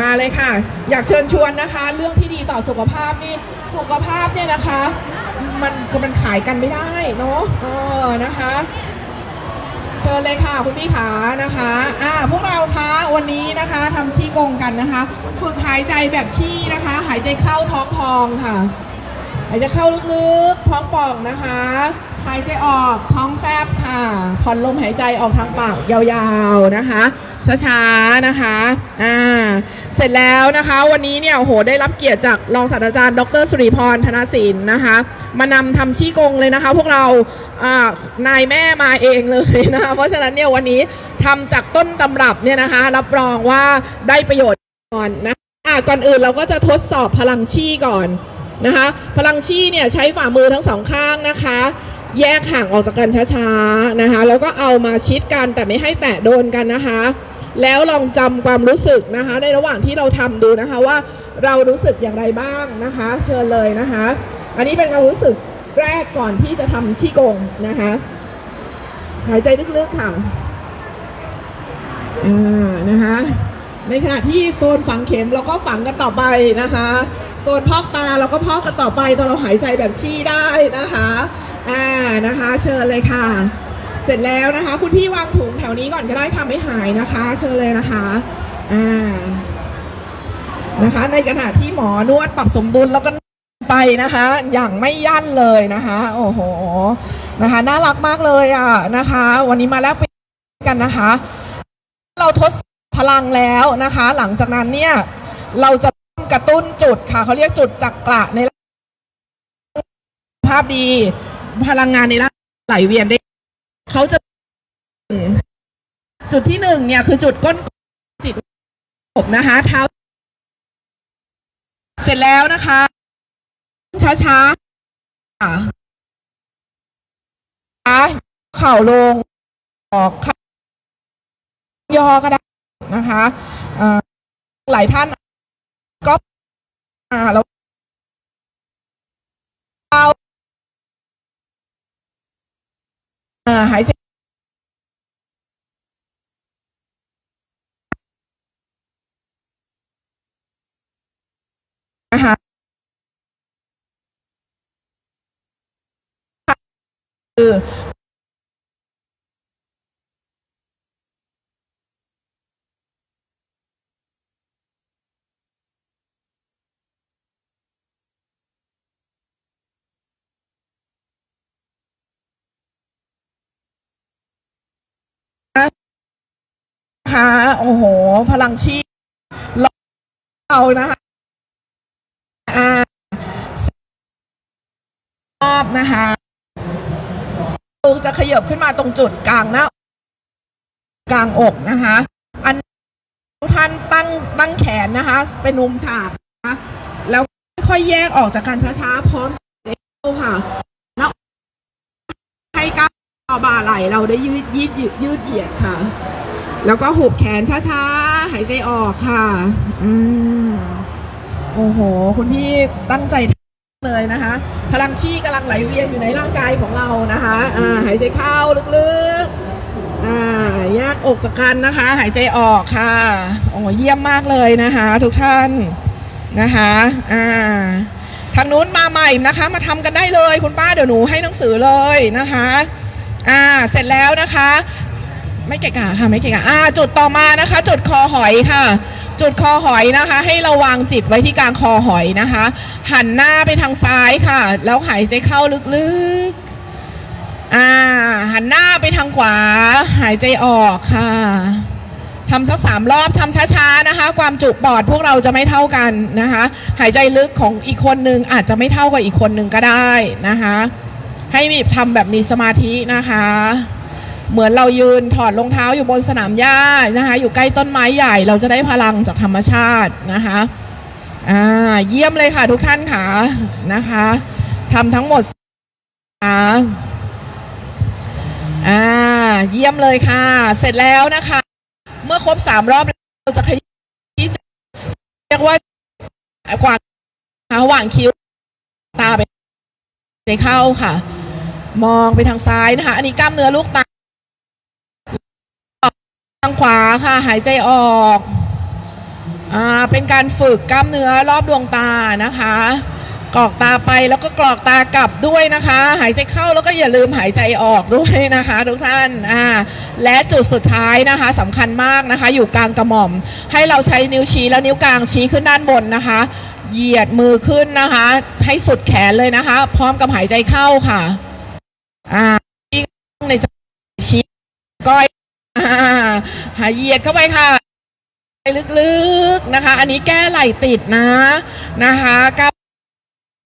มาเลยค่ะ อยากเชิญชวนนะคะ เรื่องที่ดีต่อสุขภาพนี่สุขภาพเนี่ยนะคะ มันก็มันขายกันไม่ได้เนาะเออนะคะ เชิญเลยค่ะคุณพี่ขานะคะอ่าพวกเราคะวันนี้นะคะทำชี้กงกันนะคะ ฝึกหายใจแบบชี้นะคะ หายใจเข้าท้องพองค่ะ หายใจเข้าลึกๆ ท้องป่องนะคะหายใจออกท้องแฟบค่ะผ่อนลมหายใจออกทางปากยาวๆนะคะ ช้าๆนะคะอ่าเสร็จแล้วนะคะ วันนี้เนี่ยโหได้รับเกียรติจากรองศาสตราจารย์ ดรสุริพรธนศิลป์นะคะ มานำทำชี้กงเลยนะคะ พวกเราอ่านายแม่มาเองเลยนะคะเพราะฉะนั้นเนี่ยวันนี้ทำจากต้นตำรับเนี่ยนะคะ รับรองว่าได้ประโยชน์ก่อนนะอะก่อนอื่นเราก็จะทดสอบพลังชี้ก่อน นะคะ พลังชี้เนี่ยใช้ฝ่ามือทั้งสองข้างนะคะ แยกห่างออกจากกันช้าๆนะคะ แล้วก็เอามาชิดกันแต่ไม่ให้แตะโดนกันนะคะ แล้วลองจำความรู้สึกนะคะ ในระหว่างที่เราทำดูนะคะว่าเรารู้สึกอย่างไรบ้างนะคะ เชิญเลยนะคะ อันนี้เป็นความรู้สึกแรกก่อนที่จะทำชี้กงนะคะหายใจลึกๆค่ะอ่านะคะในขณะที่โซนฝังเข็มเราก็ฝังกันต่อไปนะคะ โซนพอกตาเราก็พอกกันต่อไปตอนเราหายใจแบบชี้ได้นะคะอ่านะคะ เชิญเลยค่ะ เสร็จแล้วนะคะ คุณพี่วางถุงแถวนี้ก่อนก็ได้ค่ะไม่หายนะคะ เชิญเลยนะคะอ่านะคะ ในขณะที่หมอนวดปรับสมดุลแล้วก็ไปนะคะ อย่างไม่ยั่นเลยนะคะ โอ้โหนะคะ น่ารักมากเลยอะนะคะ วันนี้มาแล้วเป็นกันนะคะ เราทดสอบพลังแล้วนะคะ หลังจากนั้นเนี่ยเราจะ กระตุ้นจุดค่ะเขาเรียกจุดจักระในร่างภาพดี พลังงานในร่างไหลเวียนได้เขาจะจุดที่หนึ่งเนี่ยคือจุดก้นจิตผมนะคะเท้า เสร็จแล้วนะคะ ช้าๆค่ะเข่าลงออกยอก็ได้นะคะหลายท่าน ก็อ่าแล้วเอาอ่าหายใจนะคะคือ นะคะ โอ้โห พลังชีพเรานะคะอ่ารอบนะคะเราจะขยับขึ้นมาตรงจุดกลางหน้ากลางอกนะคะ อันทุกท่านตั้งตั้งแขนนะคะ เป็นมุมฉากนะะแล้วค่อยแยกออกจากกันช้าๆพร้อมกับเอวค่ะแล้วให้กล้ามบ่าไหลเราได้ยืดยืดยืดเหยียดค่ะ แล้วก็หุบแขนช้าๆ หายใจออกค่ะอืมโอ้โห คุณพี่ตั้งใจเลยนะคะ พลังชีกำลังไหลเวียนอยู่ในร่างกายของเรานะคะอ่าหายใจเข้าลึกๆอ่าแยกอกจากกันนะคะ หายใจออกค่ะโอ้เยี่ยมมากเลยนะคะ ทุกท่านนะคะอ่าทางนู้นมาใหม่นะคะ มาทำกันได้เลยคุณป้าเดี๋ยวหนูให้หนังสือเลยนะคะอ่าเสร็จแล้วนะคะ ไม่เกะกะค่ะไม่เกะกะอ่าจุดต่อมานะคะ จุดคอหอยค่ะ จุดคอหอยนะคะ ให้เราวางจิตไว้ที่กลางคอหอยนะคะ หันหน้าไปทางซ้ายค่ะ แล้วหายใจเข้าลึกๆอ่าหันหน้าไปทางขวา หายใจออกค่ะทำสักสามรอบทำช้าๆนะคะ ความจุปอดพวกเราจะไม่เท่ากันนะคะ หายใจลึกของอีกคนนึงอาจจะไม่เท่ากับอีกคนนึงก็ได้นะคะ ให้มีทำแบบมีสมาธินะคะ เหมือนเรายืนถอดรองเท้าอยู่บนสนามหญ้านะคะอยู่ใกล้ต้นไม้ใหญ่เราจะได้พลังจากธรรมชาตินะคะอ่าเยี่ยมเลยค่ะทุกท่านค่ะนะคะทำทั้งหมดค่ะอ่าเยี่ยมเลยค่ะ เสร็จแล้วนะคะ เมื่อครบสามรอบเราจะขยี้เรียกว่ากวางหว่างคิ้วตาไปใจเข้าค่ะ มองไปทางซ้ายนะคะ อันนี้กล้ามเนื้อลูกตา ทางขวาค่ะหายใจออกอ่าเป็นการฝึกกล้ามเนื้อรอบดวงตานะคะ กรอกตาไปแล้วก็กรอกตากลับด้วยนะคะ หายใจเข้าแล้วก็อย่าลืมหายใจออกด้วยนะคะ ทุกท่านอ่าและจุดสุดท้ายนะคะสำคัญมากนะคะ อยู่กลางกระหม่อม ให้เราใช้นิ้วชี้แล้วนิ้วกลางชี้ขึ้นด้านบนนะคะ เหยียดมือขึ้นนะคะ ให้สุดแขนเลยนะคะ พร้อมกับหายใจเข้าค่ะอ่าในใจชี้ก้อยอ่า หายเหยียดเข้าไปค่ะไปลึกๆนะคะ อันนี้แก้ไหล่ติดนะนะคะก้าว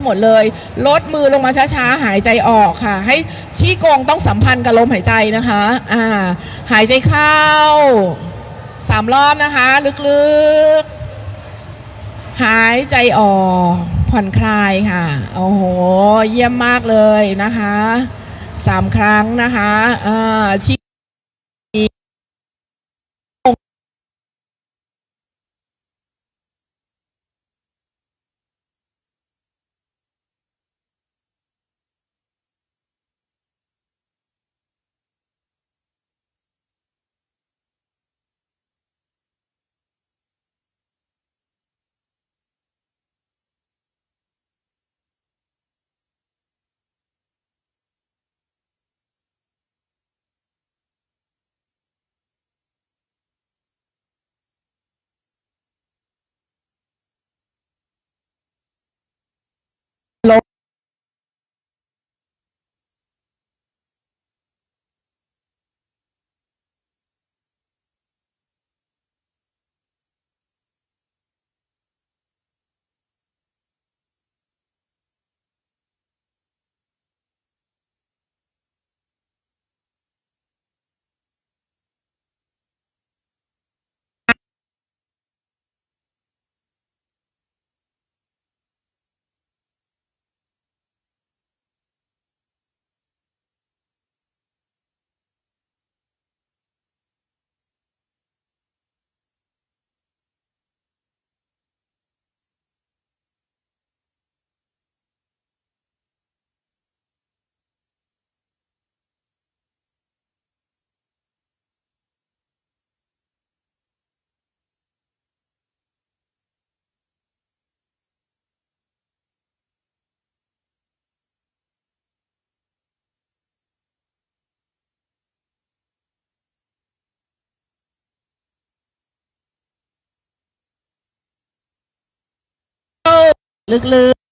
หมดเลย ลดมือลงมาช้าๆ หายใจออกค่ะ ให้ชี้โกงต้องสัมพันธ์กับลมหายใจนะคะ อ่า หายใจเข้าสามรอบนะคะ ลึกๆ หายใจออกผ่อนคลายค่ะ โอ้โห เยี่ยมมากเลยนะคะสามครั้งนะคะอ่าชี้ ลึก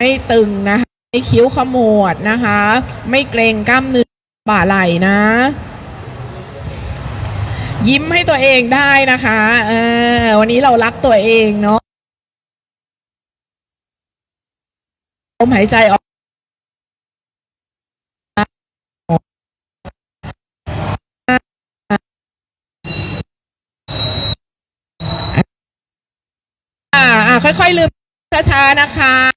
ไม่ตึงนะคะไม่คิ้วขมวดนะคะ ไม่เกรงกล้ามเนื้อบ่าไหล่นะ ยิ้มให้ตัวเองได้นะคะเออวันนี้เรารักตัวเองเนาะลมหายใจออกอ่าอ่าค่อยๆลืมช้าๆนะคะ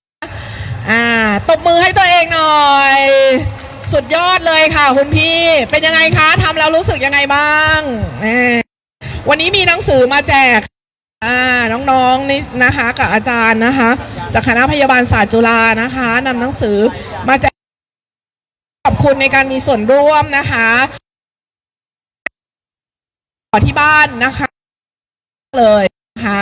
สุดยอดเลยค่ะคุณพี่ เป็นยังไงคะทำแล้วรู้สึกยังไงบ้างวันนี้มีหนังสือมาแจกน้องๆนี่นะคะกับอาจารย์นะคะจากคณะพยาบาลศาสตร์จุฬานะคะนำหนังสือมาแจกขอบคุณในการมีส่วนร่วมนะคะที่บ้านนะคะเลยนะคะ